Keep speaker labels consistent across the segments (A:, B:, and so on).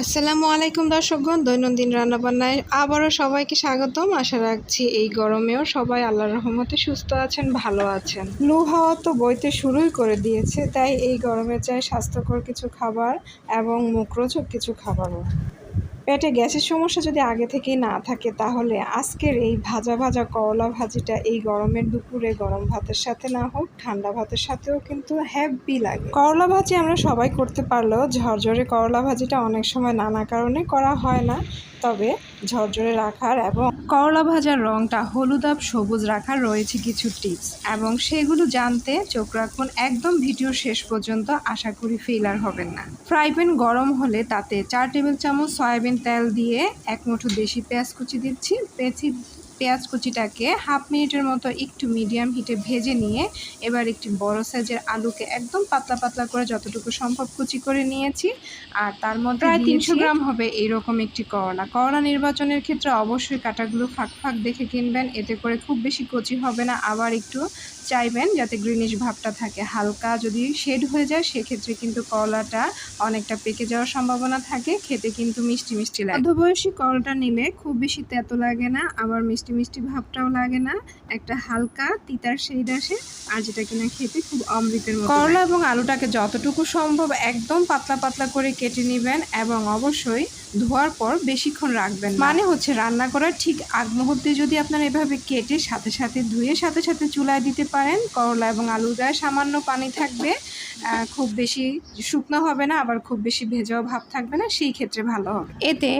A: আসসালামু আলাইকুম দর্শকগণ, দৈনন্দিন রান্নাবান্নায় আবারও সবাইকে স্বাগতম। আশা রাখছি এই গরমেও সবাই আল্লাহর রহমতে সুস্থ আছেন, ভালো আছেন। লু হাওয়া তো বইতে শুরুই করে দিয়েছে, তাই এই গরমে চাই স্বাস্থ্যকর কিছু খাবার এবং মুখরোচক কিছু খাবারও। পেটে গ্যাসের সমস্যা যদি আগে থেকেই না থাকে, তাহলে আজকের এই ভাজা ভাজা করলা ভাজিটা এই গরমের দুপুরে গরম ভাতের সাথে না হোক, ঠান্ডা ভাতের সাথেও কিন্তু হ্যাপি লাগে। করলা ভাজি আমরা সবাই করতে পারলেও ঝরঝরে করলা ভাজিটা অনেক সময় নানা কারণে করা হয় না, তবে ঝরঝরে রাখার এবং করলা ভাজার রঙটা হলুদাব সবুজ রাখার রয়েছে কিছু টিপস এবং সেগুলো জানতে চোখ রাখুন একদম ভিডিও শেষ পর্যন্ত, আশা করি ফেলার হবেন না। ফ্রাই প্যান গরম হলে তাতে চার টেবিল চামচ সয়াবিন তেল দিয়ে এক মুঠো দেশি পেঁয়াজ কুচি দিচ্ছি। পেঁচি পেঁয়াজ কুচিটাকে হাফ মিনিটের মতো একটু মিডিয়াম হিটে ভেজে নিয়ে এবার একটি বড় সাইজের আলুকে একদম পাতলা পাতলা করে যতটুকু সম্ভব কুচি করে নিয়েছি। আর তার মধ্যে প্রায় তিনশো গ্রাম হবে। এইরকম একটি করলা। করলা নির্বাচনের ক্ষেত্রে অবশ্যই কাটাগুলো ফাঁক ফাঁক দেখে কিনবেন এতে করে খুব বেশি কচি হবে না। আবার একটু চাইবেন যাতে গ্রিনিশ ভাবটা থাকে। হালকা যদি শেড হয়ে যায় সেক্ষেত্রে কিন্তু করলাটা অনেকটা পেকে যাওয়ার সম্ভাবনা থাকে। খেতে কিন্তু মিষ্টি মিষ্টি লাগে। মধ্যবয়সী করলাটা নিলে খুব বেশি তেতো লাগে না। আবার মিষ্টি মিষ্টি মিষ্টি ভাবটাও লাগে না। একটা হালকা তিতার শেড আসে আর যেটা কিনা খেতে খুব অমৃতের মতো করলা এবং আলুটাকে যতটুকু সম্ভব একদম পাতলা পাতলা করে কেটে নেবেন এবং অবশ্যই ধোয়ার পর বেশিক্ষণ রাখবেন মানে হচ্ছে রান্না করার ঠিক আগ মুহূর্তে যদি আপনারা এভাবে কেটে সাথে সাথে ধুয়ে সাথে সাথে চুলায় দিতে পারেন, করলা এবং আলুর গায়ে সামান্য পানি থাকবে খুব বেশি শুকনো হবে না, আবার খুব বেশি ভেজাও ভাব থাকবে না, সেই ক্ষেত্রে ভালো হবে। এতে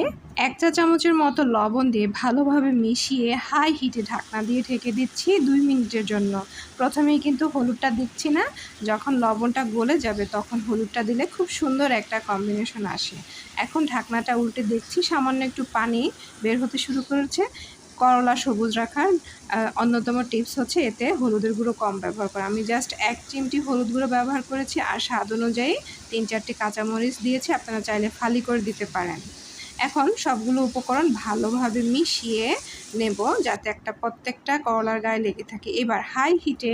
A: এক চা চামচের মতো লবণ দিয়ে ভালোভাবে মিশিয়ে হাই হিটে ঢাকনা দিয়ে ঢেকে দিচ্ছি দুই মিনিটের জন্য। প্রথমেই কিন্তু হলুদটা দিচ্ছি না, যখন লবণটা গলে যাবে তখন হলুদটা দিলে খুব সুন্দর একটা কম্বিনেশন আসে। এখন ঢাকনাটা উল্টে দেখছি, সামান্য একটু পানি বের হতে শুরু করেছে। করলা সবুজ রাখার অন্যতম টিপস হচ্ছে এতে হলুদের গুঁড়ো কম ব্যবহার করা। আমি জাস্ট এক চিমটি হলুদ গুঁড়ো ব্যবহার করেছি আর স্বাদ অনুযায়ী তিন চারটি কাঁচামরিচ দিয়েছি, আপনারা চাইলে ফালি করে দিতে পারেন। এখন সবগুলো উপকরণ ভালোভাবে মিশিয়ে নেব যাতে একটা প্রত্যেকটা করলার গায়ে লেগে থাকে। এবার হাই হিটে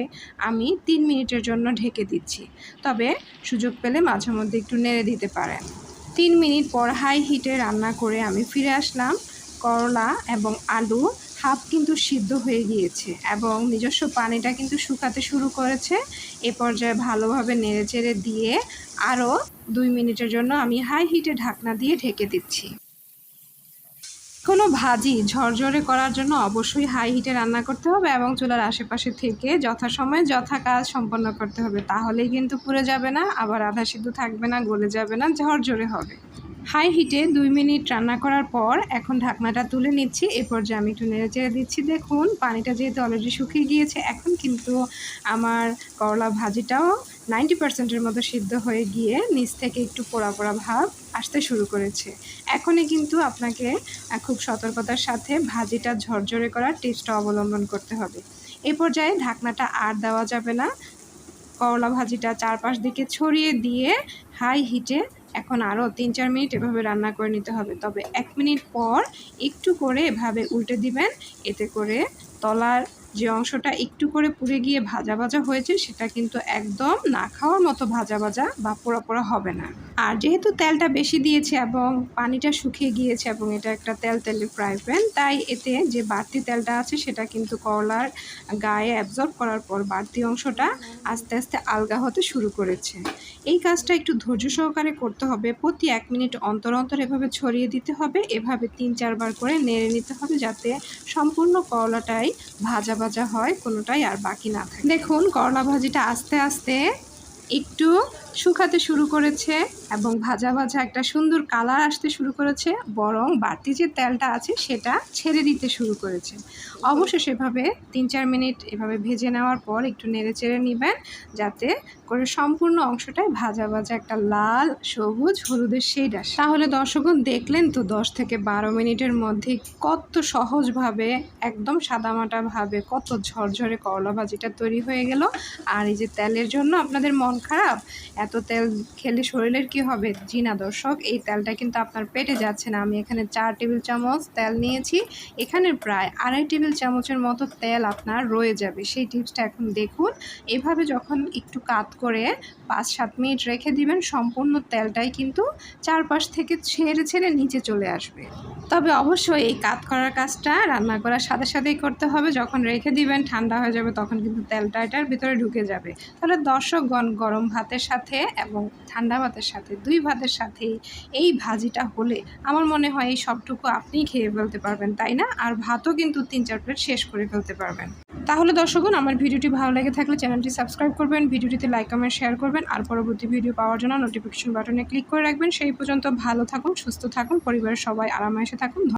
A: আমি তিন মিনিটের জন্য ঢেকে দিচ্ছি। তবে সুযোগ পেলে মাঝে মধ্যে একটু নেড়ে দিতে পারেন। তিন মিনিট পর হাই হিটে রান্না করে আমি ফিরে আসলাম। করলা এবং আলু হাফ কিন্তু সিদ্ধ হয়ে গিয়েছে এবং নিজস্ব পানিটা কিন্তু শুকাতে শুরু করেছে। এ পর্যায়ে ভালোভাবে নেড়ে চেড়ে দিয়ে আরও দুই মিনিটের জন্য আমি হাই হিটে ঢাকনা দিয়ে ঢেকে দিচ্ছি। কোনো ভাজি ঝরঝরে করার জন্য অবশ্যই হাই হিটে রান্না করতে হবে এবং চুলার আশেপাশে থেকে যথাসময়ে যথা কাজ সম্পন্ন করতে হবে। তাহলেই কিন্তু পুড়ে যাবে না, আবার আধা সিদ্ধ থাকবে না, গলে যাবে না, ঝরঝরে হবে। হাই হিটে দুই মিনিট রান্না করার পর এখন ঢাকনাটা তুলে নিচ্ছি। এ পর্যায়ে আমি একটু নেড়ে চেড়ে দিচ্ছি। দেখুন, পানিটা যেহেতু অলরেডি শুকিয়ে গিয়েছে, এখন কিন্তু আমার করলা ভাজিটাও নাইনটি পার্সেন্টের মতো সিদ্ধ হয়ে গিয়ে নিচ থেকে একটু পোড়া পোড়া ভাব আসতে শুরু করেছে। এখনই কিন্তু আপনাকে খুব সতর্কতার সাথে ভাজিটা ঝরঝরে করার টিপসটা অবলম্বন করতে হবে। এই পর্যায়ে ঢাকনাটা আর দেওয়া যাবে না। করলা ভাজিটা চারপাশ দিকে ছড়িয়ে দিয়ে হাই হিটে এখন আরও তিন চার মিনিট এভাবে রান্না করে নিতে হবে। তবে এক মিনিট পর একটু করে এভাবে উল্টে দিবেন। এতে করে তলার যে অংশটা একটু করে পুড়ে গিয়ে ভাজা ভাজা হয়েছে, সেটা কিন্তু একদম না খাওয়ার মতো ভাজা ভাজা বা পোড়া পোড়া হবে না। আর যেহেতু তেলটা বেশি দিয়েছে এবং পানিটা শুকিয়ে গিয়েছে এবং এটা একটা তেল তেলে ফ্রাই প্যান, তাই এতে যে বাড়তি তেলটা আছে, সেটা কিন্তু করলার গায়ে অ্যাবজর্ব করার পর বাড়তি অংশটা আস্তে আস্তে আলগা হতে শুরু করেছে। এই কাজটা একটু ধৈর্য সহকারে করতে হবে, প্রতি এক মিনিট অন্তর অন্তর এভাবে ছড়িয়ে দিতে হবে, এভাবে তিন চারবার করে নেড়ে নিতে হবে যাতে সম্পূর্ণ করলাটাই ভাজা ভাজা হয় কোনোটাই আর বাকি না থাকে। দেখুন করলা ভাজিটা আস্তে আস্তে একটু শুকাতে শুরু করেছে এবং ভাজা ভাজা একটা সুন্দর কালার আসতে শুরু করেছে, বরং বাড়তি যে তেলটা আছে সেটা ছেড়ে দিতে শুরু করেছে। অবশ্যই সেভাবে তিন চার মিনিট এভাবে ভেজে নেওয়ার পর একটু নেড়ে চেড়ে নেবেন, যাতে করে সম্পূর্ণ অংশটাই ভাজা ভাজা একটা লাল, সবুজ, হলুদের শেড আসে। তাহলে দর্শকগণ দেখলেন তো দশ থেকে বারো মিনিটের মধ্যে কত সহজভাবে, একদম সাদামাটাভাবে কত ঝরঝরে করলা ভাজিটা তৈরি হয়ে গেল। আর এই যে তেলের জন্য আপনাদের মন খারাপ এত তেল খেলে শরীরের কি হবে? জি না দর্শক, এই তেলটা কিন্তু আপনার পেটে যাচ্ছে না। আমি এখানে চার টেবিল চামচ তেল নিয়েছি। এখানে প্রায় আড়াই টেবিল চামচের মতো তেল আপনার রয়ে যাবে। সেই টিপসটা এখন দেখুন। এভাবে যখন একটু কাত করে পাঁচ সাত মিনিট রেখে দিবেন, সম্পূর্ণ তেলটাই কিন্তু চারপাশ থেকে ছেড়ে ছেড়ে নিচে চলে আসবে। তবে অবশ্যই এই কাত করার কাজটা রান্না করার সাথে সাথেই করতে হবে। যখন রেখে দিবেন, ঠান্ডা হয়ে যাবে, তখন কিন্তু তেলটা এটার ভিতরে ঢুকে যাবে। তাহলে দর্শকগণ গরম ভাতের সাথে এবং ঠান্ডা ভাতের সাথে, দুই ভাতের সাথেই এই ভাজিটা হলে আমার মনে হয় এই সবটুকু আপনি খেয়ে ফেলতে পারবেন, তাই না? আর ভাতও কিন্তু তিন চার প্লেট শেষ করে ফেলতে পারবেন। তাহলে দর্শকগণ, আমার ভিডিওটি ভালো লেগে থাকলে চ্যানেলটি সাবস্ক্রাইব করবেন, ভিডিওটিতে লাইক, কমেন্ট শেয়ার করবেন, আর পরবর্তী ভিডিও পাওয়ার জন্য নোটিফিকেশন বাটনে ক্লিক করে রাখবেন। সেই পর্যন্ত ভালো থাকুন, সুস্থ থাকুন, পরিবারের সবাই আরামায়েসে থাকুন।